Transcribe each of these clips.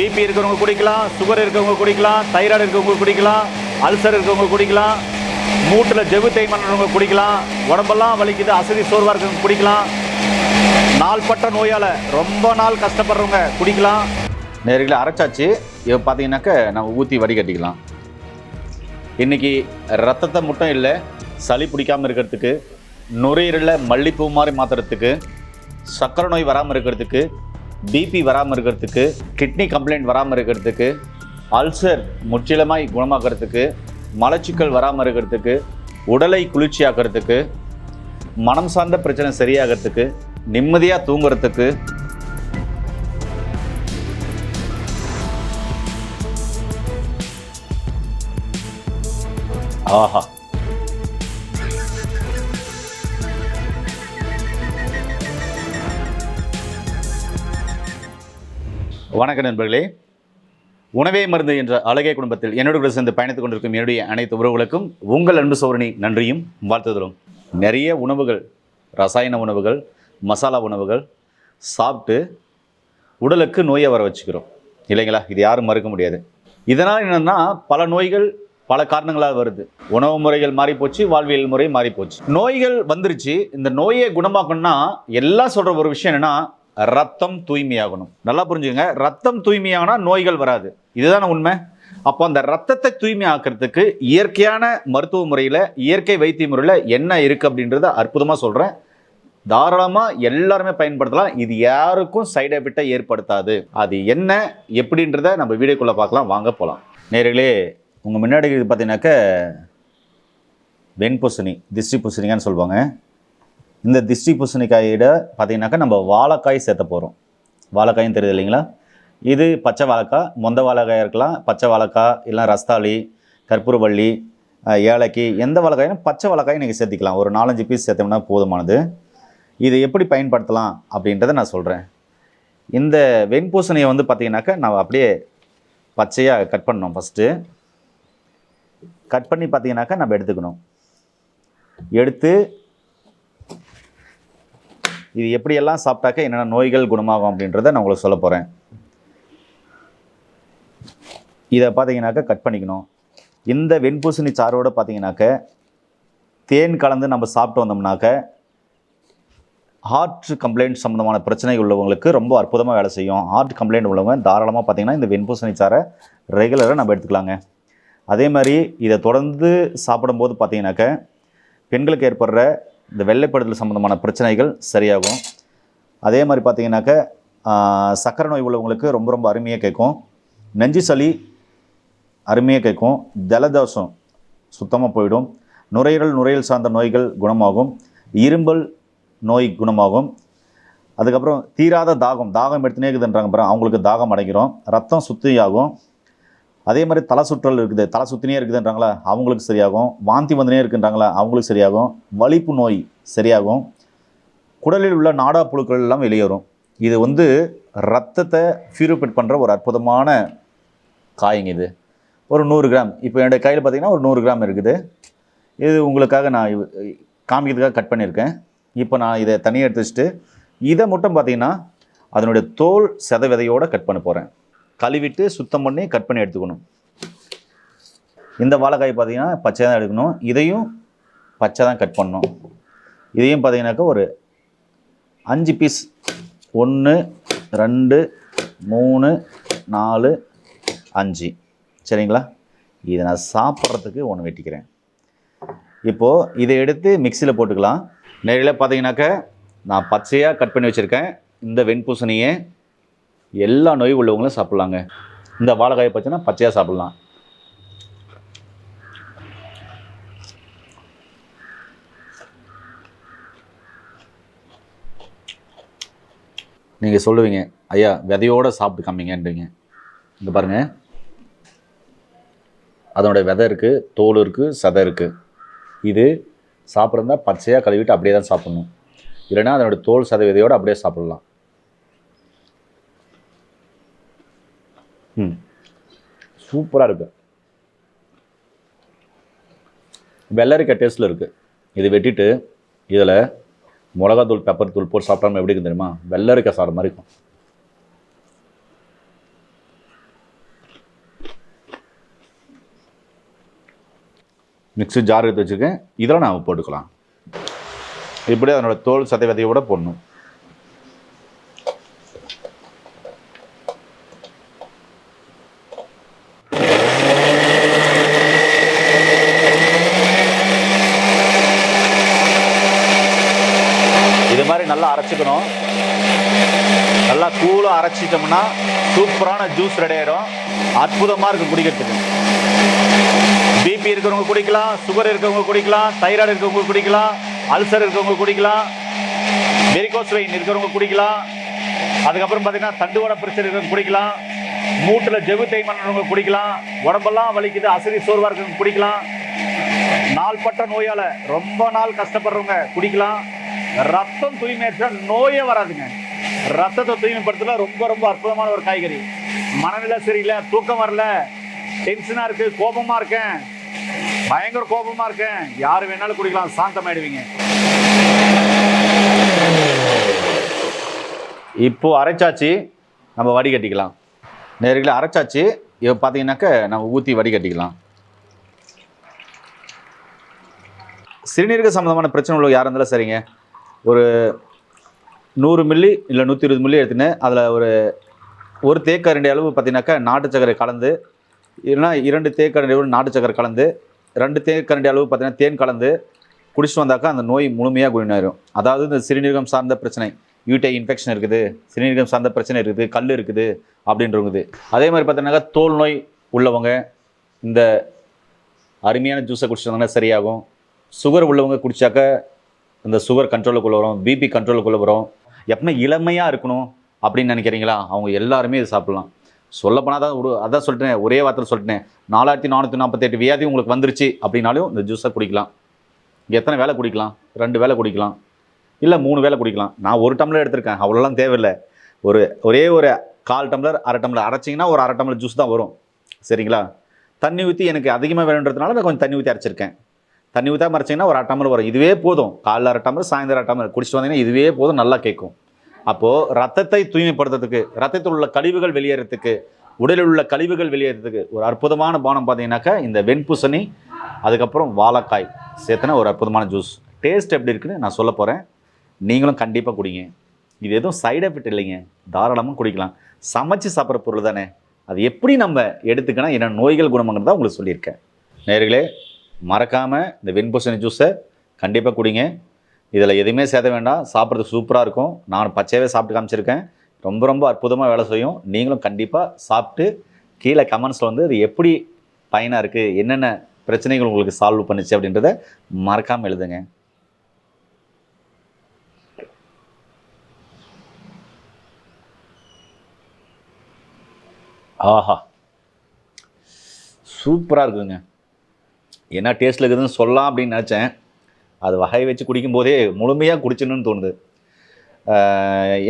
BP இருக்கிறவங்க குடிக்கலாம் sugar இருக்கிறவங்க குடிக்கலாம் தைராய்டு இருக்கிறவங்க குடிக்கலாம் அல்சர் இருக்கிறவங்க குடிக்கலாம் மூட்டில் ஜெவு தேய்மானவங்க குடிக்கலாம் உடம்பெல்லாம் வலிக்குது அசதி சோர்வாக இருக்கிறவங்க குடிக்கலாம். நாள்பட்ட நோயால் ரொம்ப நாள் கஷ்டப்படுறவங்க குடிக்கலாம். நேர்களை அரைச்சாச்சு. இப்போ பார்த்தீங்கன்னாக்க நம்ம ஊற்றி வடிகட்டிக்கலாம். இன்னைக்கு ரத்தத்தை மட்டும் இல்லை சளி பிடிக்காமல் இருக்கிறதுக்கு நுரையீரலில் மல்லிப்பூ மாதிரி மாற்றுறதுக்கு சர்க்கரை நோய் வராமல் இருக்கிறதுக்கு பிபி வராமல் இருக்கிறதுக்கு கிட்னி கம்ப்ளைண்ட் வராமல் இருக்கிறதுக்கு அல்சர் முற்றிலுமாய் குணமாக்கிறதுக்கு மலச்சிக்கல் வராமல் இருக்கிறதுக்கு உடலை குளிர்ச்சியாக்கிறதுக்கு மனம் சார்ந்த பிரச்சனை சரியாகிறதுக்கு நிம்மதியாக தூங்குறதுக்கு. ஆஹா. வணக்க நண்பர்களே. உணவே மருந்து என்ற அழகே குடும்பத்தில் என்னோடு கூட சேர்ந்து பயணித்துக் கொண்டிருக்கும் என்னுடைய அனைத்து உறவுகளுக்கும் உங்கள் அன்பு சோரணி நன்றியும் வாழ்த்துதலும். நிறைய உணவுகள் ரசாயன உணவுகள் மசாலா உணவுகள் சாப்பிட்டு உடலுக்கு நோயை வர வச்சுக்கிறோம். இல்லைங்களா? இது யாரும் மறுக்க முடியாது. இதனால் என்னென்னா பல நோய்கள் பல காரணங்களால் வருது. உணவு முறைகள் மாறிப்போச்சு வாழ்வியல் முறை மாறிப்போச்சு. நோய்கள் வந்துருச்சு. இந்த நோயை குணமாக்கணும்னா எல்லாம் சொல்கிற ஒரு விஷயம் என்னென்னா ரத்தம் தூய்மையாகணும். நல்லா புரிஞ்சுக்கங்க. ரத்தம் தூய்மையாகனா நோய்கள் வராது. இதுதானே உண்மை? அப்போ அந்த ரத்தத்தை தூய்மையாக்குறதுக்கு இயற்கையான மருத்துவ முறையில் இயற்கை வைத்திய முறையில் என்ன இருக்குது அப்படின்றத அற்புதமாக சொல்கிறேன் தாராளமாக எல்லாருமே பயன்படுத்தலாம். இது யாருக்கும் சைடு எஃபெக்டை ஏற்படுத்தாது. அது என்ன எப்படின்றத நம்ம வீடியோக்குள்ளே பார்க்கலாம். வாங்க போகலாம் நேர்களே உங்கள் முன்னாடி இது பார்த்தீங்கன்னாக்க வெண்பூசணி திஷ்டி பூசணிங்கன்னு சொல்லுவாங்க. இந்த திஷ்டி பூசணிக்காயோட பார்த்தீங்கன்னாக்கா நம்ம வாழைக்காய் சேர்த்த போகிறோம் வாழைக்காயும் தெரியுது இல்லைங்களா? இது பச்சை வாழைக்காய் மொந்த வாழைக்காயாக இருக்கலாம் பச்சை வாழைக்காய் இல்லை ரஸ்தாளி கற்பூரவள்ளி ஏலக்கி எந்த வாழைக்காயும் பச்சை வாழைக்காயும் நீங்கள் சேர்த்திக்கலாம். ஒரு நாலஞ்சு பீஸ் சேர்த்தோம்னா போதுமானது. இதை எப்படி பயன்படுத்தலாம் அப்படின்றத நான் சொல்கிறேன் இந்த வெண்பூசணியை வந்து பார்த்தீங்கன்னாக்கா நான் அப்படியே பச்சையாக கட் பண்ணோம் ஃபஸ்ட்டு கட் பண்ணி பார்த்தீங்கன்னாக்கா நம்ம எடுத்துக்கணும். எடுத்து இது எப்படியெல்லாம் சாப்பிட்டாக்க என்னென்ன நோய்கள் குணமாகும் அப்படின்றத நான் உங்களுக்கு சொல்ல போகிறேன் இதை பார்த்தீங்கன்னாக்கா கட் பண்ணிக்கணும். இந்த வெண்பூசணி சாரோடு பார்த்தீங்கன்னாக்க தேன் கலந்து நம்ம சாப்பிட்டு வந்தோம்னாக்க ஹார்ட் கம்ப்ளைண்ட் சம்மந்தமான பிரச்சனை உள்ளவங்களுக்கு ரொம்ப அற்புதமாக வேலை செய்யும். ஹார்ட் கம்ப்ளைண்ட் உள்ளவங்க தாராளமாக பார்த்தீங்கன்னா இந்த வெண்பூசணி சாரை ரெகுலராக நம்ம எடுத்துக்கலாங்க. அதே மாதிரி இதை தொடர்ந்து சாப்பிடும்போது பார்த்தீங்கன்னாக்க பெண்களுக்கு ஏற்படுற இந்த வெள்ளைப்படுதல் சம்மந்தமான பிரச்சனைகள் சரியாகும். அதே மாதிரி பார்த்தீங்கன்னாக்க சக்கரை நோய் உள்ளவங்களுக்கு ரொம்ப ரொம்ப அருமையாக கேட்கும். நெஞ்சு சளி அருமையாக கேட்கும். ஜலதோஷம் சுத்தமாக போயிடும். நுரையீரல் நுரையீரல் சார்ந்த நோய்கள் குணமாகும். இரும்பல் நோய் குணமாகும். அதுக்கப்புறம் தீராத தாகம் தாகம் எடுத்துனே இருக்குதுன்றாங்க பாருங்க அவங்களுக்கு தாகம் அடைக்கிறோம் ரத்தம் சுத்தியாகும். அதே மாதிரி தலை சுற்றல் இருக்குது. தலை சுற்றினே இருக்குதுன்றாங்களா? அவங்களுக்கு சரியாகும். வாந்தி வந்துனே இருக்குன்றாங்களா? அவங்களுக்கு சரியாகும். வலிப்பு நோய் சரியாகும். குடலில் உள்ள நாடா புழுக்கள் எல்லாம் வெளியேறும். இது வந்து ரத்தத்தை பியூரிஃபைட் பண்ணுற ஒரு அற்புதமான காய்ங்க இது. ஒரு நூறு கிராம். இப்போ என்னுடைய கையில் பார்த்தீங்கன்னா ஒரு நூறு கிராம் இருக்குது. இது உங்களுக்காக நான் காமிக்கிறதுக்காக கட் பண்ணியிருக்கேன். இப்போ நான் இதை தனியாக எடுத்து வச்சுட்டு இதை மட்டும் பார்த்தீங்கன்னா அதனுடைய தோல் செத விதையோடு கட் பண்ண போகிறேன் கழுவிட்டு சுத்தம் பண்ணி கட் பண்ணி எடுத்துக்கணும். இந்த வாழைக்காய் பார்த்தீங்கன்னா பச்சை தான் எடுக்கணும். இதையும் பச்சை தான் கட் பண்ணணும். இதையும் பார்த்தீங்கன்னாக்கா ஒரு அஞ்சு பீஸ் ஒன்று ரெண்டு மூணு நாலு அஞ்சு. சரிங்களா? இதை நான் சாப்பிட்றதுக்கு ஒன்று வெட்டிக்கிறேன். இப்போது இதை எடுத்து மிக்சியில் போட்டுக்கலாம். நேரில் பார்த்தீங்கன்னாக்க நான் பச்சையாக கட் பண்ணி வச்சுருக்கேன். இந்த வெண்பூசணியை எல்லா நோய் உள்ளவங்களும் சாப்பிட்லாங்க. இந்த வாழைக்காயை பார்த்தீங்கன்னா பச்சையாக சாப்பிட்லாம். நீங்கள் சொல்லுவீங்க ஐயா விதையோடு சாப்பிட்டு காமிங்கன்றீங்க. இங்கே பாருங்கள் அதனோட விதை இருக்குது தோல் இருக்குது சதை இருக்குது இது சாப்பிட்றதா பச்சையாக கழுவிட்டு அப்படியே தான் சாப்பிட்ணும். இல்லைன்னா அதனுடைய தோல் சதை விதையோடு அப்படியே சாப்பிட்லாம். சூப்பராக இருக்குது வெள்ளரிக்காய் டேஸ்ட்டில் இருக்குது இது வெட்டிட்டு இதில் மிளகாத்தூள் பெப்பர் தூள் போட்டு சாப்பிட்டாம எப்படி இருக்கு தெரியுமா? வெள்ளரிக்காய் சாப்பிட்ற மாதிரி இருக்கும். மிக்ஸி ஜார் எடுத்து வச்சுருக்கேன். இதெல்லாம் நாம் போட்டுக்கலாம். இப்படி அதனோட தோல் சதை விதையோடு போடணும். அரைச்சிக்கணும். நல்லா கூலாக அரைச்சிட்டோம்னா சூப்பரான ஜூஸ் ரெடி ஆயிடும். அற்புதமாக இருக்கும் குடிக்கிறதுக்கு. பிபி இருக்கிறவங்க குடிக்கலாம் சுகர் இருக்கிறவங்க குடிக்கலாம் தைராய்டு இருக்கிறவங்க குடிக்கலாம் அல்சர் இருக்கிறவங்க குடிக்கலாம் வெரிகோஸ் வெயின் இருக்கிறவங்க குடிக்கலாம். அதுக்கப்புறம் பார்த்தீங்கன்னா தண்டுவட பிரச்சனை இருக்கிறவங்க குடிக்கலாம். மூட்டில் ஜெகு தேய்மானவங்க குடிக்கலாம். உடம்பெல்லாம் வலிக்குது அசதி சோர்வாக இருக்கிறவங்க குடிக்கலாம். நாள்பட்ட நோயால் ரொம்ப நாள் கஷ்டப்படுறவங்க குடிக்கலாம். ரத்தம் தூய்மையற்ற நோயே வராதுங்க. ரத்தத்தை தூய்மைப்படுத்தல ரொம்ப ரொம்ப அற்புதமான ஒரு காய்கறி. மனநிலை சரியில்லை தூக்கம் வரல டென்ஷனா இருக்கு கோபமா இருக்கேன். பயங்கர கோபமா இருக்கேன். யாரு வேணாலும் குடிக்கலாம் சாந்தமாயிடுவீங்க. இப்போ அரைச்சாச்சு நம்ம வடிகட்டிக்கலாம் நேரில் அரைச்சாச்சு இப்போ பார்த்தீங்கன்னாக்க நம்ம ஊற்றி வடிகட்டிக்கலாம் சிறுநீரக சம்மந்தமான பிரச்சனை உள்ள யார் இருந்தாலும் சரிங்க. ஒரு நூறு மில்லி இல்லை நூற்றி இருபது மில்லி எடுத்துன்னு அதில் ஒரு ஒரு தேக்கரண்டி அளவு பார்த்தீங்கன்னாக்கா நாட்டு சக்கரை கலந்து இல்லைன்னா இரண்டு தேக்கரண்டி அளவு நாட்டு சக்கரை கலந்து ரெண்டு தேக்கரண்டி அளவு பார்த்தீங்கன்னா தேன் கலந்து குடிச்சிட்டு வந்தாக்கா அந்த நோய் முழுமையாக குணமாயிரும். அதாவது இந்த சிறுநீரகம் சார்ந்த பிரச்சனை யூட்டை இன்ஃபெக்ஷன் இருக்குது சிறுநீரகம் சார்ந்த பிரச்சனை இருக்குது கல் இருக்குது அப்படின்றது அதே மாதிரி பார்த்தீங்கன்னாக்கா தோல் நோய் உள்ளவங்க இந்த அருமையான ஜூஸை குடிச்சிட்டு வந்தாங்கன்னா சரியாகும். சுகர் உள்ளவங்க குடித்தாக்கா இந்த சுகர் கண்ட்ரோலுக்குள்ளே வரும் பிபி கண்ட்ரோலுக்குள்ளே வரும். எப்பவுமே இளமையாக இருக்கணும் அப்படின்னு நினைக்கிறீங்களா? அவங்க எல்லாருமே இது சாப்பிட்லாம். சொல்லப்போனால் தான் ஒரு அதான் சொல்லிட்டேன் ஒரே வார்த்தையில் சொல்லிட்டேன். நாலாயிரத்தி நானூற்றி நாற்பத்தெட்டு வியாதி உங்களுக்கு வந்துருச்சு அப்படின்னாலும் இந்த ஜூஸை குடிக்கலாம். எத்தனை வேலை குடிக்கலாம்? ரெண்டு வேலை குடிக்கலாம். இல்லை மூணு வேலை குடிக்கலாம். நான் ஒரு டம்ளர் எடுத்திருக்கேன் அவ்வளோலாம் தேவையில்லை. ஒரு ஒரே ஒரு கால் டம்ளர் அரை டம்ளர். அரைச்சிங்கன்னா ஒரு அரை டம்ளர் ஜூஸ் தான் வரும். சரிங்களா? தண்ணி ஊற்றி எனக்கு அதிகமாக வேணுன்றதுனால நான் கொஞ்சம் தண்ணி ஊற்றி அரைச்சிருக்கேன். தண்ணி ஊற்றாம மறைச்சிங்கன்னா ஒரு அரை டம்ளர் வரும். இதுவே போதும். காலைல அரை டம்ளர் சாயந்தரம் அரை டம்ளர் குடிச்சிட்டு வந்தீங்கன்னா இதுவே போதும். நல்லா கேட்கும். அப்போது ரத்தத்தை தூய்மைப்படுத்துறதுக்கு ரத்தத்தில் உள்ள கழிவுகள் வெளியேறதுக்கு உடலில் உள்ள கழிவுகள் வெளியேறதுக்கு ஒரு அற்புதமான பானம் பார்த்தீங்கன்னாக்கா இந்த வெண்பூசணி அதுக்கப்புறம் வாழைக்காய் சேர்த்துன ஒரு அற்புதமான ஜூஸ். டேஸ்ட் எப்படி இருக்குன்னு நான் சொல்ல போகிறேன் நீங்களும் கண்டிப்பாக குடிங்க. இது எதுவும் சைடு எஃபெக்ட் இல்லைங்க. தாராளமாக குடிக்கலாம். சமைச்சு சாப்பிட்ற பொருள் தானே. அது எப்படி நம்ம எடுத்துக்கணும் என்ன நோய்கள் குணமாங்கிறதா உங்களுக்கு சொல்லியிருக்கேன். நேர்களே மறக்காமல் இந்த வெண்பூசணி ஜூஸை கண்டிப்பாக குடிங்க. இதில் எதுவுமே சேர்த்த வேண்டாம். சாப்பிட்றதுக்கு சூப்பராக இருக்கும். நான் பச்சையாகவே சாப்பிட்டு காமிச்சிருக்கேன். ரொம்ப ரொம்ப அற்புதமாக வேலை செய்யும். நீங்களும் கண்டிப்பாக சாப்பிட்டு கீழே கமெண்ட்ஸில் வந்து இது எப்படி பயனாக இருக்குது என்னென்ன பிரச்சனைகள் உங்களுக்கு சால்வ் பண்ணுச்சு அப்படின்றத மறக்காமல் எழுதுங்க. ஆஹா. சூப்பராக இருக்குதுங்க. என்ன டேஸ்ட்டில் இருக்குதுன்னு சொல்லலாம் அப்படின்னு நினச்சேன். அது வகை வச்சு குடிக்கும்போதே முழுமையாக குடிச்சணும்னு தோணுது.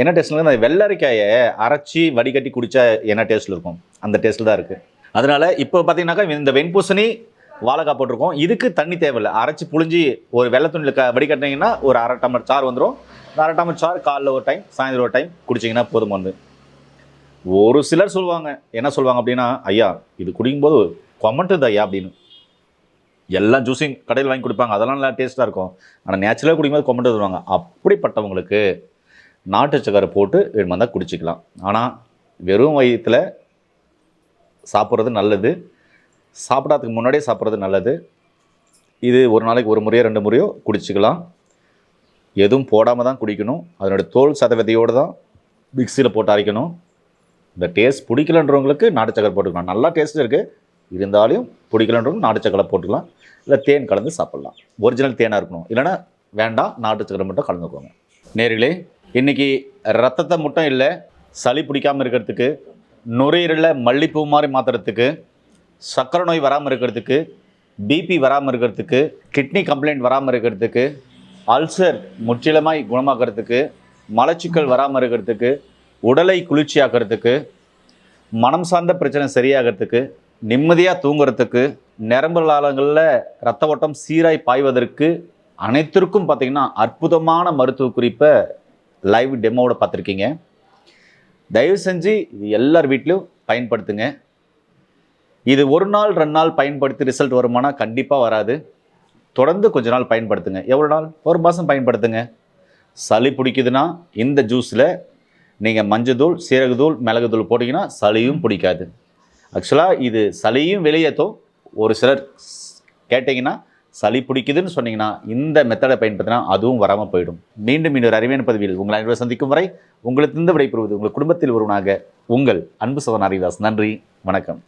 என்ன டேஸ்ட்னா அந்த வெள்ளரிக்காயை அரைச்சி வடிகட்டி குடித்தா என்ன டேஸ்ட்டில் இருக்கும்? அந்த டேஸ்ட்டில் தான் இருக்குது அதனால் இப்போ பார்த்தீங்கன்னாக்கா இந்த வெண்பூசணி வாழைக்காய் போட்டிருக்கோம். இதுக்கு தண்ணி தேவையில்லை. அரைச்சி புழிஞ்சி ஒரு வெள்ளை துணியில் க வடிகட்டினீங்கன்னா ஒரு அரை டம்ளர் சாறு வந்துடும் அரை டம்ளர் சார் காலைல ஒரு டைம் சாயந்தரம் ஒரு டைம் குடிச்சிங்கன்னா போதும் வந்து. ஒரு சிலர் சொல்லுவாங்க. என்ன சொல்லுவாங்க அப்படின்னா ஐயா இது குடிக்கும்போது கொமட்டுது ஐயா அப்படின்னு. எல்லாம் ஜூஸையும் கடையில் வாங்கி கொடுப்பாங்க. அதெல்லாம் நல்லா டேஸ்ட்டாக இருக்கும். ஆனால் நேச்சுரலாக குடிக்கும்போது கொண்டு வருவாங்க அப்படிப்பட்டவங்களுக்கு நாட்டு சக்கரை போட்டு வேணுமா தான் குடிச்சிக்கலாம். ஆனால் வெறும் வயிற்றில் சாப்பிட்றது நல்லது. சாப்பிடாததுக்கு முன்னாடியே சாப்பிட்றது நல்லது. இது ஒரு நாளைக்கு ஒரு முறையோ ரெண்டு முறையோ குடிச்சிக்கலாம். எதுவும் போடாமல் தான் குடிக்கணும். அதனுடைய தோல் சதவீதையோடு தான் மிக்சியில் போட்டு அரைக்கணும். இந்த டேஸ்ட் பிடிக்கலன்றவங்களுக்கு நாட்டு சக்கரை போட்டுக்கலாம். நல்லா டேஸ்ட் இருக்குது இருந்தாலும் பிடிக்கலன்றவங்க நாட்டு சக்கரை போட்டுக்கலாம். இல்லை தேன் கலந்து சாப்பிட்லாம். ஒரிஜினல் தேனாக இருக்கணும். இல்லைன்னா வேண்டாம் நாட்டு சக்கரை மட்டும் கலந்துக்கோங்க. நேர்களே இன்றைக்கி ரத்தத்தை மட்டும் இல்லை சளி பிடிக்காமல் இருக்கிறதுக்கு நுரையீரலில் மல்லிப்பூ மாதிரி மாற்றுறதுக்கு சர்க்கரை நோய் வராமல் இருக்கிறதுக்கு பிபி வராமல் இருக்கிறதுக்கு கிட்னி கம்ப்ளைண்ட் வராமல் இருக்கிறதுக்கு அல்சர் முற்றிலுமாய் குணமாக்கிறதுக்கு மலச்சிக்கல் வராமல் இருக்கிறதுக்கு உடலை குளிர்ச்சியாக்கிறதுக்கு மனம் சார்ந்த பிரச்சனை சரியாகிறதுக்கு நிம்மதியாக தூங்குறதுக்கு நரம்பு நாளங்களில் ரத்த ஓட்டம் சீராய் பாய்வதற்கு அனைத்திற்கும் பார்த்தீங்கன்னா அற்புதமான மருத்துவ குறிப்பை லைவ் டெமோவோட பார்த்துருக்கீங்க தயவு செஞ்சு இது எல்லார் வீட்லையும் பயன்படுத்துங்க. இது ஒரு நாள் ரெண்டு நாள் பயன்படுத்தி ரிசல்ட் வருமானா கண்டிப்பாக வராது. தொடர்ந்து கொஞ்ச நாள் பயன்படுத்துங்க. எவ்வளோ நாள்? ஒரு மாதம் பயன்படுத்துங்க. சளி பிடிக்குதுன்னா இந்த ஜூஸில் நீங்கள் மஞ்சத்தூள் சீரகத்தூள் மிளகுத்தூள் போட்டிங்கன்னா சளியும் பிடிக்காது. ஆக்சுவலாக இது சளியும் வெளியேற்றும் ஒரு சிலர் கேட்டிங்கன்னா சளி பிடிக்குதுன்னு சொன்னீங்கன்னா இந்த மெத்தடை பயன்படுத்தினா அதுவும் வராமல் போயிடும். மீண்டும் இன்னொரு அறிவியன் பதிவில் உங்களை அனைவரும் சந்திக்கும் வரை உங்களுக்கு விடைபெறுவது உங்கள் குடும்பத்தில் ஒருவனாக உங்கள் அன்பு சோதன் ஹரிதாஸ். நன்றி வணக்கம்.